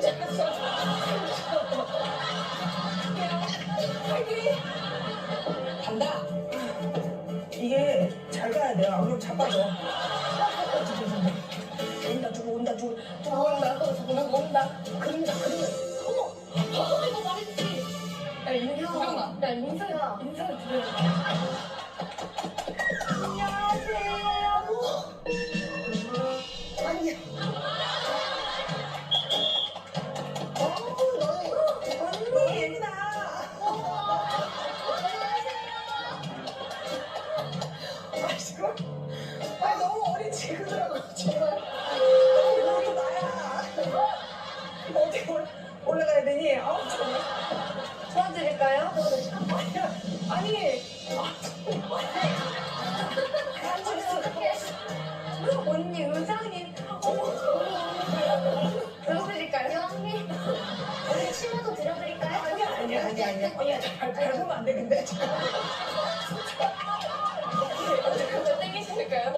줄 알았어. 파이팅! 간다. 이게 잘 가야 돼요. 안 그러면 자빠져. 온다 두고 온다 두고 두고 온다 두고 온다 온다 그림자 그림자 어머 어머 이거 말했지 야 인사 야 인사야 인사를 드려 안녕하세요 아니 너도 나야 어떻게 올- 올라가야 되니? 아우 정말 도와드릴까요? 아니야 아니 언니 의상이 어머 도와드릴까요? 언니, 언니 치마도 드려드릴까요? 아니야 아니야 아니야 아니야 언니야 잘 밟으면 안돼 근데